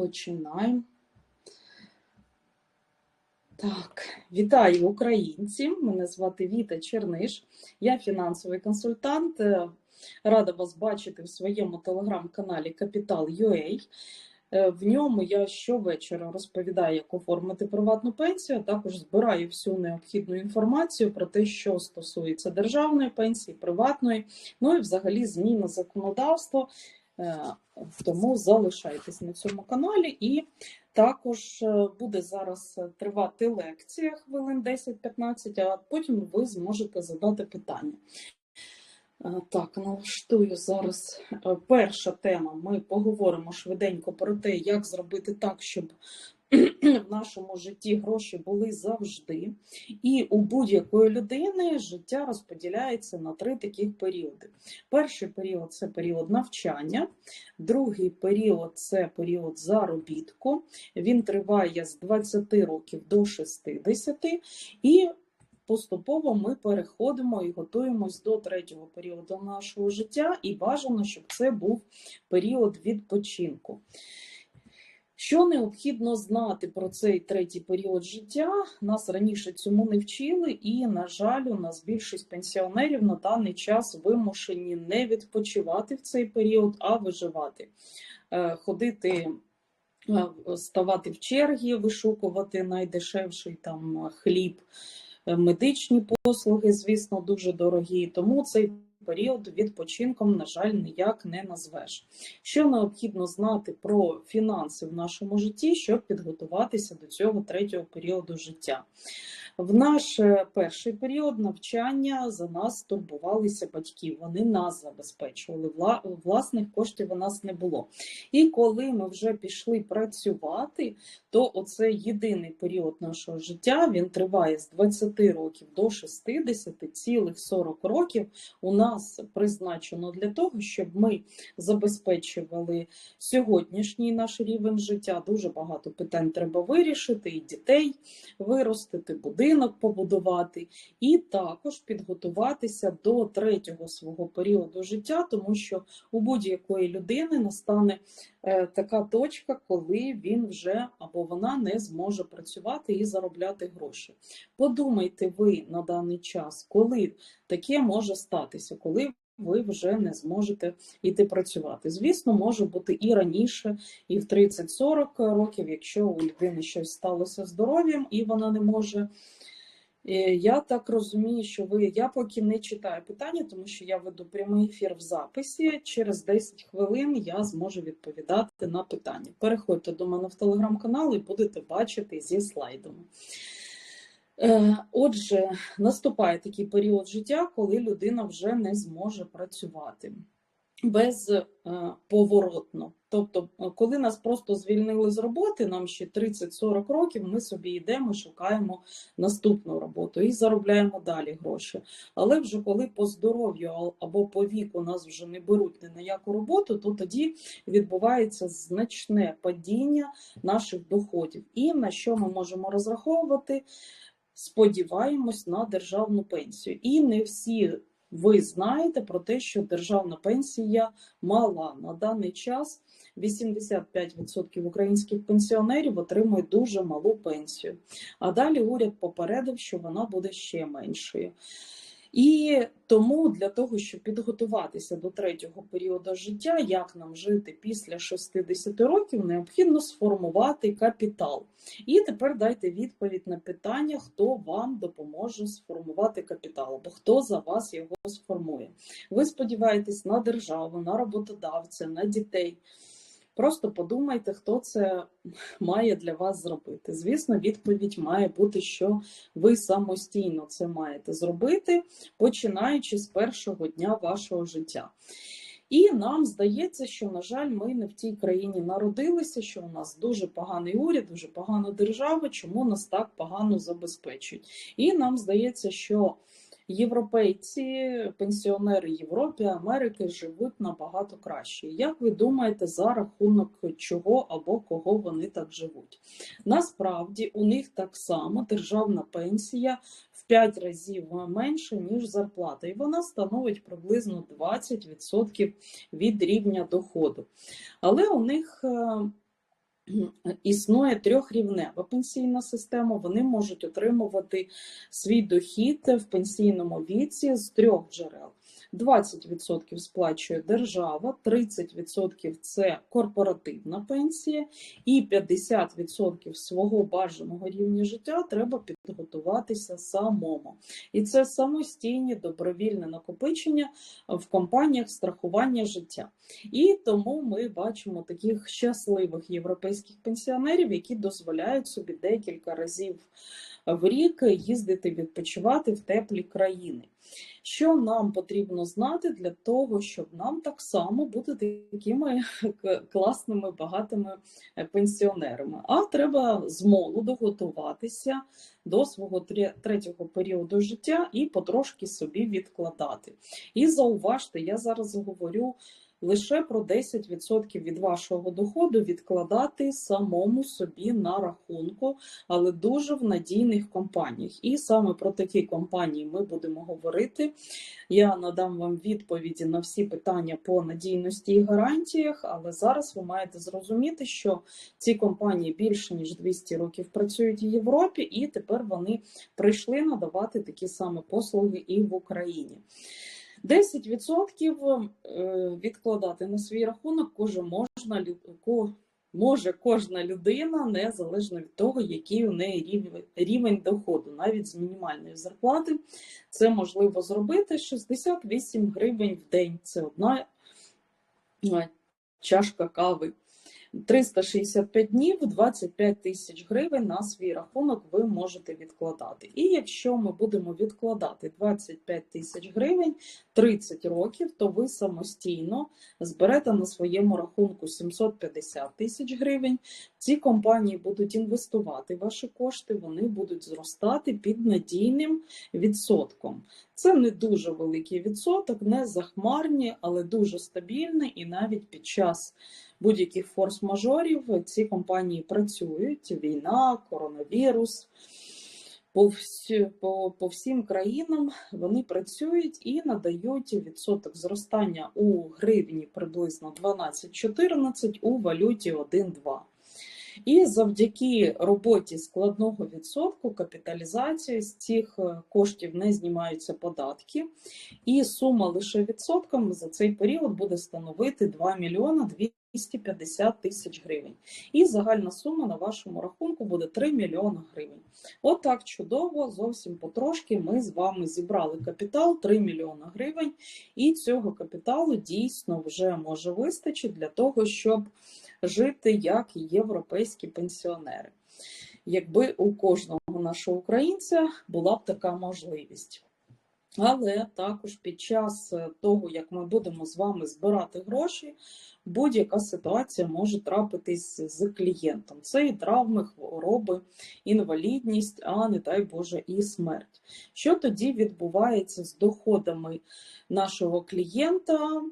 Починаємо. Так, вітаю українці. Мене звати Віта Черниш. Я фінансовий консультант. Рада вас бачити в своєму телеграм-каналі Capital.ua. Е, В ньому я щовечора розповідаю, як оформити приватну пенсію, а також збираю всю необхідну інформацію про те, що стосується державної пенсії, приватної, ну і взагалі зміни законодавства. Е, Тому залишайтесь на цьому каналі і також е, буде зараз тривати лекція хвилин 10-15, а потім ви зможете задати питання. Е, Так, налаштую зараз е, перша тема. Ми поговоримо швиденько про те, як зробити так, щоб в нашому житті гроші були завжди. І у будь-якої людини життя розподіляється на три таких періоди. Перший період це період навчання, другий період це період заробітку. Він триває з 20 років до 60, і поступово ми переходимо і готуємось до третього періоду нашого життя, і бажано, щоб це був період відпочинку. Що необхідно знати про цей третій період життя? Нас раніше цьому не вчили, і, на жаль, у нас більшість пенсіонерів на даний час вимушені не відпочивати в цей період, а виживати, Е, ходити. е, Ставати в черги, вишукувати найдешевший там хліб, Е, медичні послуги, звісно, дуже дорогі. Тому цей період відпочинком, на жаль, ніяк не назвеш. Що необхідно знати про фінанси в нашому житті, щоб підготуватися до цього третього періоду життя? В наш е, перший період навчання за нас турбувалися батьки, вони нас забезпечували. Власних коштів у нас не було. І коли ми вже пішли працювати, то оце єдиний період нашого життя, він триває з 20 років до 60, цілих 40 років у нас призначено для того, щоб ми забезпечували сьогоднішній наш рівень життя. Дуже багато питань треба вирішити, і дітей виростити, будинок побудувати, і також підготуватися до третього свого періоду життя, тому що у будь-якої людини настане е, така точка, коли він вже або вона не зможе працювати і заробляти гроші. Подумайте ви на даний час, коли таке може статися, коли ви вже не зможете йти працювати. Звісно, може бути і раніше, і в 30-40 років, якщо у людини щось сталося здоров'ям і вона не може. Е, Я так розумію, що ви я поки не читаю питання, тому що я веду прямий ефір в записі. Через 10 хвилин я зможу відповідати на питання. Переходьте до мене в телеграм-канал і будете бачити зі слайдами. Е, Отже, наступає такий період життя, коли людина вже не зможе працювати безповоротно. Тобто, е, коли нас просто звільнили з роботи, нам ще 30-40 років, ми собі йдемо, шукаємо наступну роботу і заробляємо далі гроші. Але вже коли по здоров'ю або по віку нас вже не беруть ні на яку роботу, то тоді відбувається значне падіння наших доходів. І на що ми можемо розраховувати? Сподіваємось на державну пенсію. І не всі ви знаєте про те, що державна пенсія мала на даний час. 85% українських пенсіонерів отримують дуже малу пенсію. А далі уряд попередив, що вона буде ще меншою. І тому для того, щоб підготуватися до третього періоду життя, як нам жити після 60 років, необхідно сформувати капітал. І тепер дайте відповідь на питання, хто вам допоможе сформувати капітал, або хто за вас його сформує. Ви сподіваєтесь на державу, на роботодавця, на дітей. Просто подумайте, хто це має для вас зробити. Звісно, відповідь має бути, що ви самостійно це маєте зробити, починаючи з першого дня вашого життя. І нам здається, що, на жаль, ми не в тій країні народилися, що у нас дуже поганий уряд, дуже погана держава, чому нас так погано забезпечують. І нам здається, що європейці, пенсіонери Європи, Америки живуть набагато краще. Як ви думаєте, за рахунок чого або кого вони так живуть? Насправді у них так само державна пенсія в 5 разів менше, ніж зарплата, і вона становить приблизно 20% від рівня доходу. Але у них е, існує трьохрівнева пенсійна система. Вони можуть отримувати свій дохід в пенсійному віці з трьох джерел. 20% сплачує держава, 30% це корпоративна пенсія, і 50% свого бажаного рівня життя треба підготуватися самому. І це самостійні добровільне накопичення в компаніях страхування життя. І тому ми бачимо таких щасливих європейських пенсіонерів, які дозволяють собі декілька разів в рік їздити відпочивати в теплі країни. Що нам потрібно знати для того, щоб нам так само бути такими класними, багатими пенсіонерами? А треба з молоду готуватися до свого третього періоду життя і потрошки собі відкладати. І зауважте, я зараз говорю лише про 10% від вашого доходу відкладати самому собі на рахунку, але дуже в надійних компаніях. І саме про такі компанії ми будемо говорити. Я надам вам відповіді на всі питання по надійності і гарантіях, але зараз ви маєте зрозуміти, що ці компанії більше ніж 200 років працюють в Європі, і тепер вони прийшли надавати такі саме послуги і в Україні. 10% е, відкладати на свій рахунок кожен можна може кожна людина, незалежно від того, який у неї рівень доходу, навіть з мінімальної зарплати. Це можливо зробити 68 гривень в день. Це одна чашка кави. 365 днів, 25 тисяч гривень на свій рахунок ви можете відкладати. І якщо ми будемо відкладати 25 тисяч гривень 30 років, то ви самостійно зберете на своєму рахунку 750 тисяч гривень. Ці компанії будуть інвестувати ваші кошти, вони будуть зростати під надійним відсотком. Це не дуже великий відсоток, не захмарні, але дуже стабільний і навіть під час будь-яких форс-мажорів ці компанії працюють: війна, коронавірус. По, всі, по, по всім країнам вони працюють і надають відсоток зростання у гривні приблизно 12-14, у валюті 1-2. І завдяки роботі складного відсотку капіталізації з цих е, коштів не знімаються податки, і сума лише відсотком за цей період буде становити 2 мільйона 250 тисяч гривень. І загальна сума на вашому рахунку буде 3 мільйона гривень. Отак От чудово, зовсім потрошки ми з вами зібрали капітал 3 мільйона гривень, і цього капіталу дійсно вже може вистачити для того, щоб жити як європейські пенсіонери. Якби у кожного нашого українця була б така можливість. Але також під час того, як ми будемо з вами збирати гроші, будь-яка ситуація може трапитись з клієнтом. Це і травми, хвороби, інвалідність, а не дай Боже, і смерть. Що тоді відбувається з доходами нашого клієнта?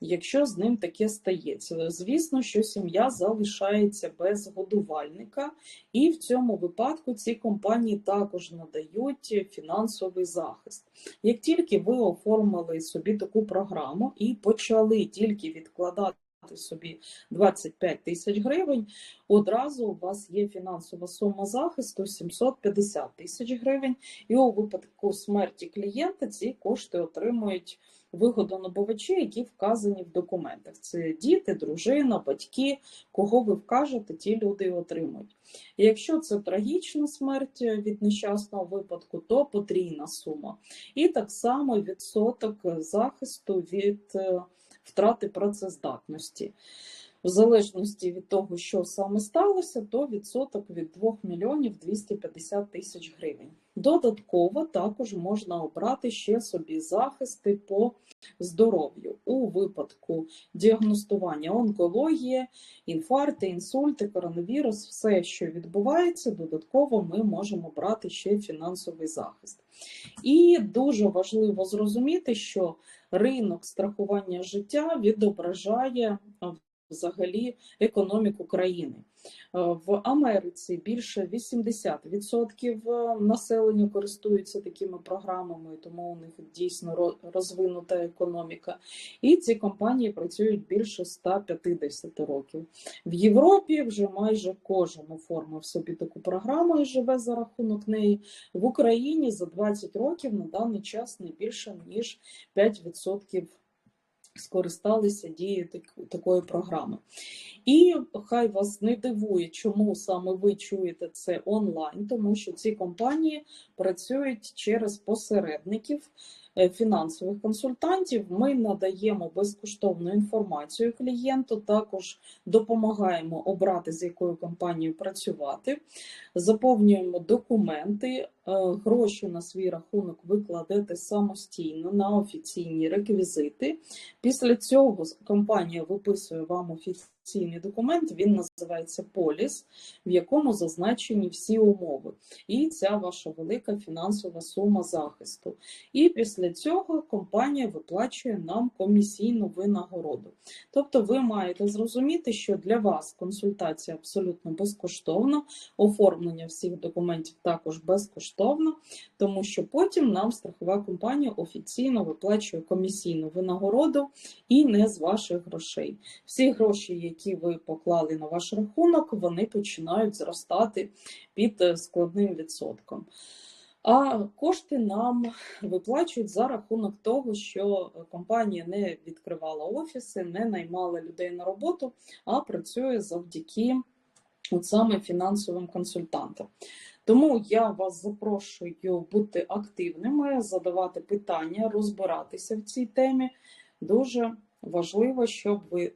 Якщо з ним таке стається. Звісно, що сім'я залишається без годувальника, і в цьому випадку ці компанії також надають фінансовий захист. Як тільки ви оформили собі таку програму і почали тільки відкладати. Собі 25 тисяч гривень, одразу у вас є фінансова сума захисту 750 тисяч гривень, і у випадку смерті клієнта ці кошти отримують вигодонабувачі, які вказані в документах. Це діти, дружина, батьки, кого ви вкажете, ті люди отримують. І якщо це трагічна смерть від нещасного випадку, то потрійна сума. І так само відсоток захисту від е, втрати працездатності. В залежності від того, що саме сталося, то відсоток від 2 мільйонів 250 тисяч гривень. Додатково також можна обрати ще собі захисти по здоров'ю у випадку діагностування онкології, інфаркти, інсульти, коронавірус, все, що відбувається, додатково ми можемо брати ще фінансовий захист. І дуже важливо зрозуміти, що ринок страхування життя відображає взагалі економіку країни. Е, В Америці більше 80% населення користуються такими програмами, тому у них дійсно розвинута економіка. І ці компанії працюють більше 150 років. В Європі вже майже кожен оформив собі таку програму і живе за рахунок неї. В Україні за 20 років на даний час не більше ніж 5% скористалися дією так- такої програми. І хай вас не дивує, чому саме ви чуєте це онлайн, тому що ці компанії працюють через посередників фінансових консультантів. Ми надаємо безкоштовну інформацію клієнту, також допомагаємо обрати, з якою компанією працювати, заповнюємо документи, е, гроші на свій рахунок ви самостійно на офіційні реквізити. Після цього компанія виписує вам офіційний документ, він називається поліс, в якому зазначені всі умови. І ця ваша велика фінансова сума захисту. І після цього компанія виплачує нам комісійну винагороду. Тобто ви маєте зрозуміти, що для вас консультація абсолютно безкоштовна, оформлення всіх документів також безкоштовно, тому що потім нам страхова компанія офіційно виплачує комісійну винагороду і не з ваших грошей. Всі гроші, які ви поклали на ваш рахунок, вони починають зростати під е, складним відсотком. А кошти нам виплачують за рахунок того, що компанія не відкривала офіси, не наймала людей на роботу, а працює завдяки от саме фінансовим консультантам. Тому я вас запрошую бути активними, задавати питання, розбиратися в цій темі. Дуже важливо, щоб ви